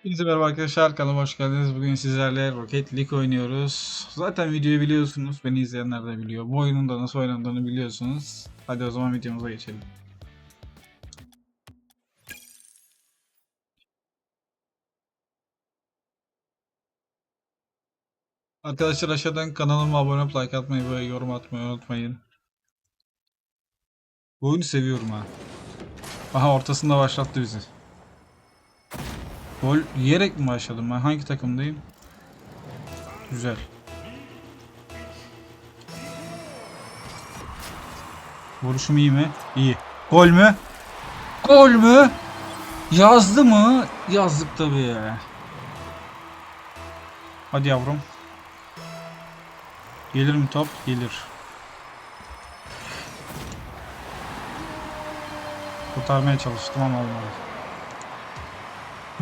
Hepinize merhaba arkadaşlar kanalıma hoş geldiniz. Bugün sizlerle Rocket League oynuyoruz. Zaten videoyu biliyorsunuz. Beni izleyenler de biliyor. Bu oyunun da nasıl oynandığını biliyorsunuz. Hadi o zaman videomuza geçelim. Arkadaşlar aşağıdan kanalıma abone olup like atmayı ve yorum atmayı unutmayın. Bu oyunu seviyorum ha. Aha ortasında başlattı bizi. Gol yiyerek mi başladım ben? Hangi takımdayım? Güzel. Vuruşum iyi mi? İyi. Gol mü? Gol mü? Yazdı mı? Yazdık tabii. Hadi yavrum. Gelir mi top? Gelir. Kurtarmaya çalıştım ama olmadı.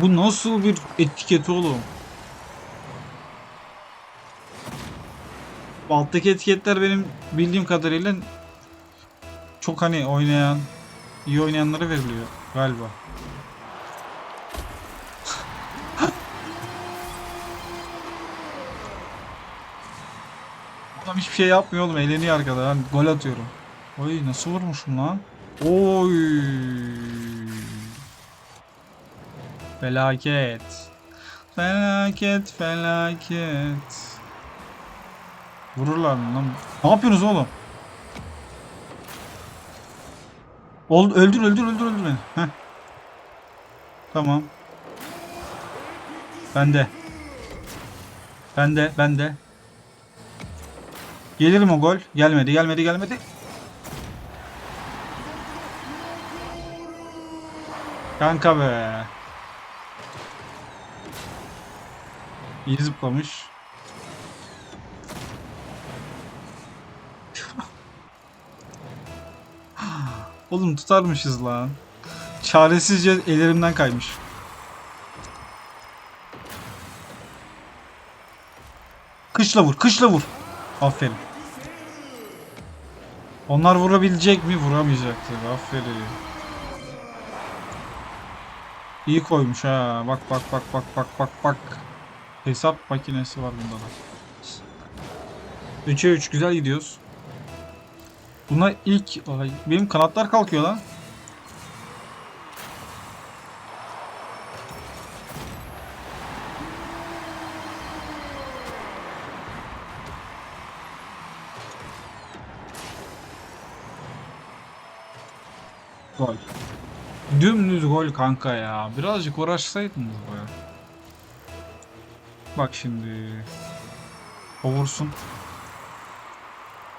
Bu nasıl bir etiket oğlum? Alttaki etiketler benim bildiğim kadarıyla çok hani oynayan, iyi oynayanlara veriliyor galiba. Adam hiçbir şey yapmıyor oğlum. Eğleniyor arkada. Ben gol atıyorum. Oy nasıl vurmuşum lan? Oy. Felaket. Felaket, felaket. Vururlar mı lan? Ne yapıyorsunuz oğlum? Ol, öldür, öldür, öldür, öldür beni. Heh. Tamam. Bende. Bende, bende. Gelir mi o gol? Gelmedi, gelmedi, gelmedi. Kanka be. İyi zıplamış. Oğlum tutarmışız lan. Çaresizce ellerimden kaymış. Kışla vur, kışla vur. Aferin. Onlar vurabilecek mi? Vuramayacaktır. Aferin. İyi koymuş ha. Bak bak bak bak bak bak bak. Hesap makinesi var bunda da. 3'e 3 güzel gidiyoruz. Buna ilk Ay, benim kanatlar kalkıyor lan. Gol. Dümdüz gol kanka ya. Birazcık uğraşsaydınız baya. Bak şimdi. O vursun.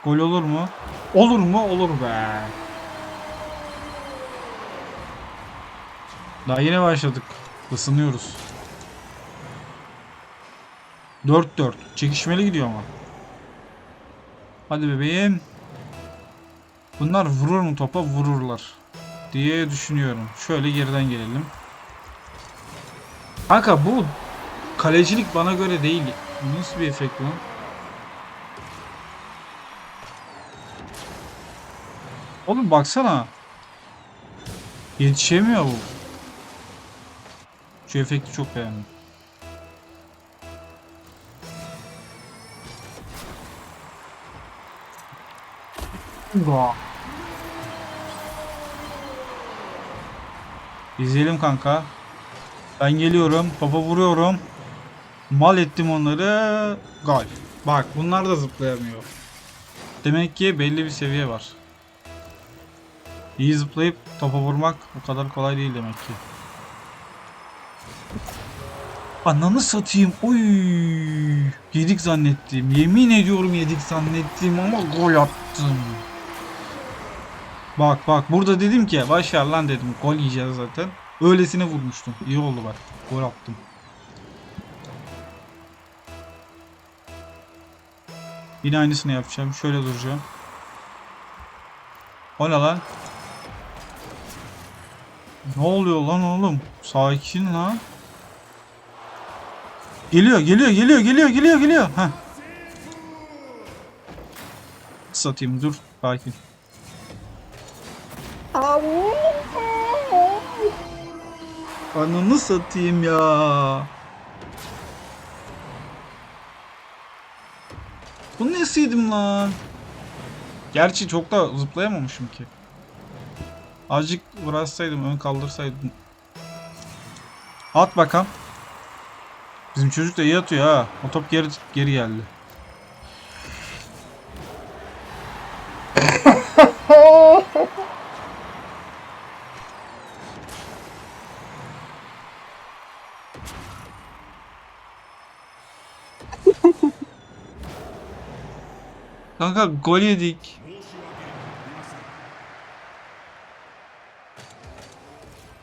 Gol olur mu? Olur mu? Olur be. Daha yeni başladık. Isınıyoruz. 4-4. Çekişmeli gidiyor ama. Hadi bebeğim. Bunlar vurur mu topa? Vururlar. Diye düşünüyorum. Şöyle geriden gelelim. Kanka bu kalecilik bana göre değil. Nasıl bir efekt lan? Oğlum baksana. Yetişemiyor bu. Şu efekti çok beğendim. Ga. İzleyelim kanka. Ben geliyorum. Topa vuruyorum. Mal ettim onları. Gol. Bak bunlar da zıplayamıyor. Demek ki belli bir seviye var. İyi zıplayıp topa vurmak o kadar kolay değil demek ki. Ananı satayım. Oy! Yedik zannettim. Yemin ediyorum yedik zannettim ama gol attım. Bak bak burada dedim ki başar lan dedim. Gol yiyeceğiz zaten. Öylesine vurmuştum. İyi oldu bak. Gol attım. Yine aynısını yapacağım. Şöyle duracağım. O ne lan? Ne oluyor lan oğlum? Sakin lan. Geliyor, geliyor, geliyor, geliyor, geliyor, geliyor. Heh. Satayım dur. Sakin. Ananı satayım ya. Bu nesiydim lan? Gerçi çok da zıplayamamışım ki. Azıcık uğraşsaydım, ön kaldırsaydım. At bakalım. Bizim çocuk da iyi atıyor ha. O top geri geri geldi. Kanka gol yedik.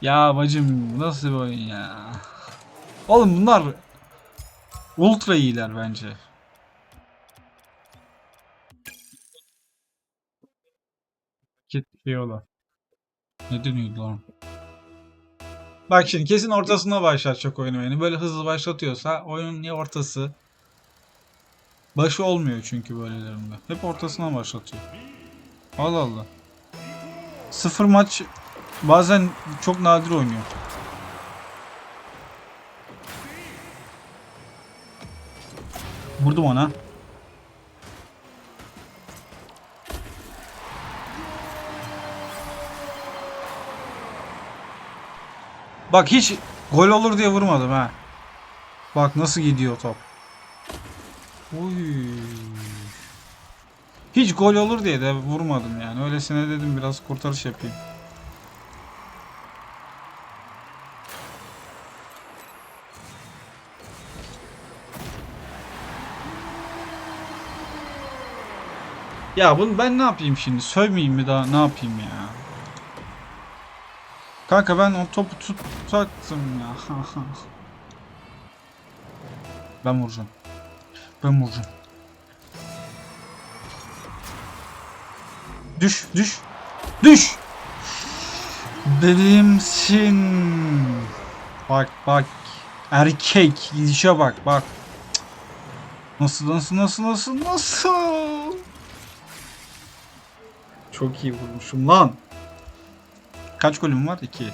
Ya bacım nasıl bir oyun ya? Oğlum bunlar ultra iyiler bence. Kitliyorlar. Ne deniyordu lan? Bak şimdi kesin ortasına başlatacak oyunu beni. Böyle hızlı başlatıyorsa oyunun ya ortası. Başı olmuyor çünkü böylelerinde. Hep ortasına başlatıyor. Allah Allah. Sıfır maç bazen çok nadir oynuyor. Vurdum ona. Bak hiç gol olur diye vurmadım ha. Bak nasıl gidiyor top. Uy. Hiç gol olur diye de vurmadım yani. Öylesine dedim biraz kurtarış yapayım. Ya bunu ben ne yapayım şimdi? Sövmeyeyim mi daha? Ne yapayım ya? Kanka ben o topu tutacaktım ya. ben vuracağım. Ben vuracağım. Düş, düş. Düş. Benimsin. Bak bak. Erkek. Gidişe bak bak. Nasıl nasıl nasıl nasıl nasıl? Çok iyi vurmuşum lan. Kaç golüm var? 2.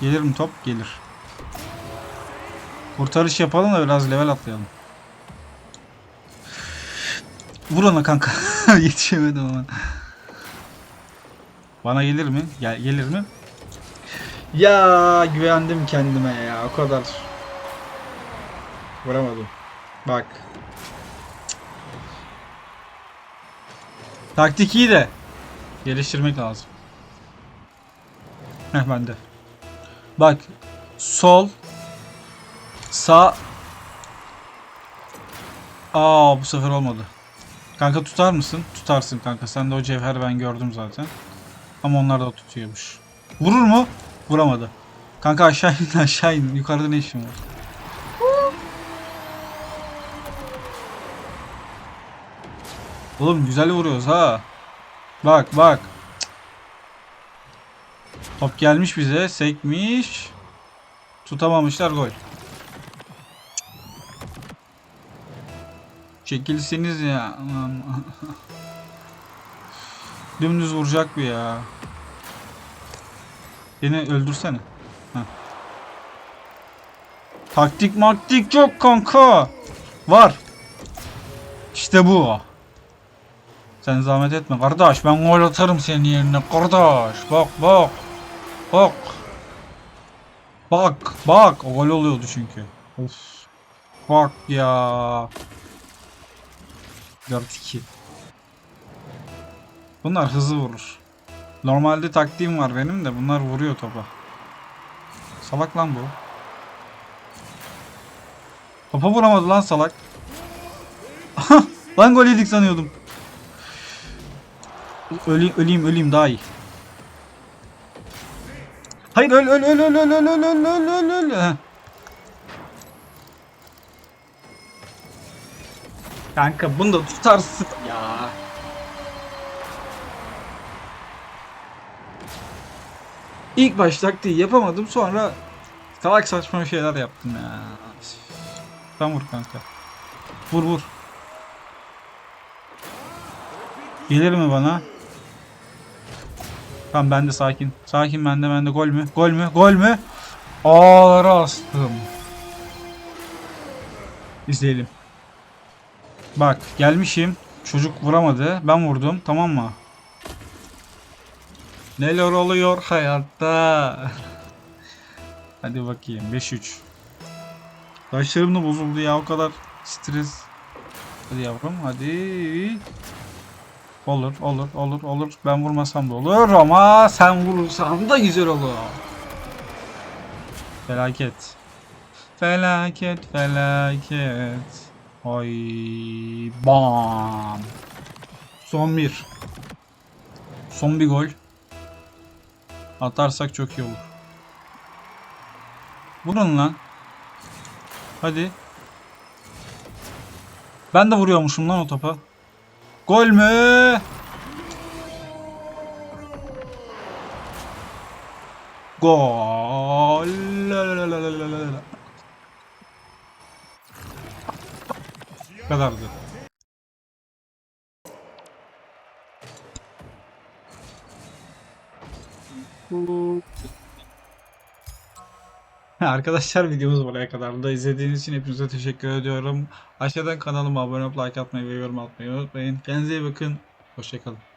Gelir mi top? Gelir. Kurtarış yapalım da biraz level atlayalım. Vur ona kanka. Yetişemedim ama. Bana gelir mi? Gel gelir mi? Ya güvendim kendime ya o kadar. Vuramadım. Bak. Taktik iyi de geliştirmek lazım. Heh bende. Bak sol sağ Aa bu sefer olmadı. Kanka tutar mısın? Tutarsın kanka. Sen de o cevher ben gördüm zaten. Ama onlar da tutuyormuş. Vurur mu? Vuramadı. Kanka aşağı in aşağı in. Yukarıda ne işin var? Oğlum güzel vuruyoruz ha. Bak bak. Top gelmiş bize. Sekmiş. Tutamamışlar gol. Çekilseniz ya. Dümdüz vuracak bu ya. Beni öldürsene. Heh. Taktik maktik yok kanka. Var. İşte bu. Sen zahmet etme kardeş. Ben gol atarım senin yerine kardeş. Bak bak. Bak. Bak bak. O gol oluyordu çünkü. Of. Bak ya. 4-2. Bunlar hızlı vurur. Normalde taktiğim var benim de bunlar vuruyor topa. Salak lan bu. Topa vuramadı lan salak. lan gol yedik sanıyordum. Öleyim öleyim öleyim daha iyi. Hayır öl öl öl öl öl öl öl öl öl öl öl. Heh. Kanka bunu da tutarsın ya. İlk baş taktiği yapamadım sonra salak saçma şeyler yaptım ya. Sen vur kanka. Vur vur. Gelir mi bana? Tamam ben de sakin. Sakin ben de ben de gol mü? Gol mü? Gol mü? Ağlara astım. İzleyelim. Bak gelmişim. Çocuk vuramadı. Ben vurdum. Tamam mı? Neler oluyor hayatta? Hadi bakayım. 5-3. Başlarım da bozuldu ya. O kadar stres. Hadi yavrum hadi. Olur olur olur olur. Ben vurmasam da olur ama sen vurursan da güzel olur. Felaket. Felaket felaket. Ay bam. Son bir. Son bir gol. Atarsak çok iyi olur. Vurun lan. Hadi. Ben de vuruyormuşum lan o topa. Gol mü? Gol la. Bu kadardı. Arkadaşlar videomuz buraya kadar da izlediğiniz için hepinize teşekkür ediyorum. Aşağıdan kanalıma abone olup like atmayı ve yorum atmayı unutmayın. Kendinize iyi bakın. Hoşçakalın.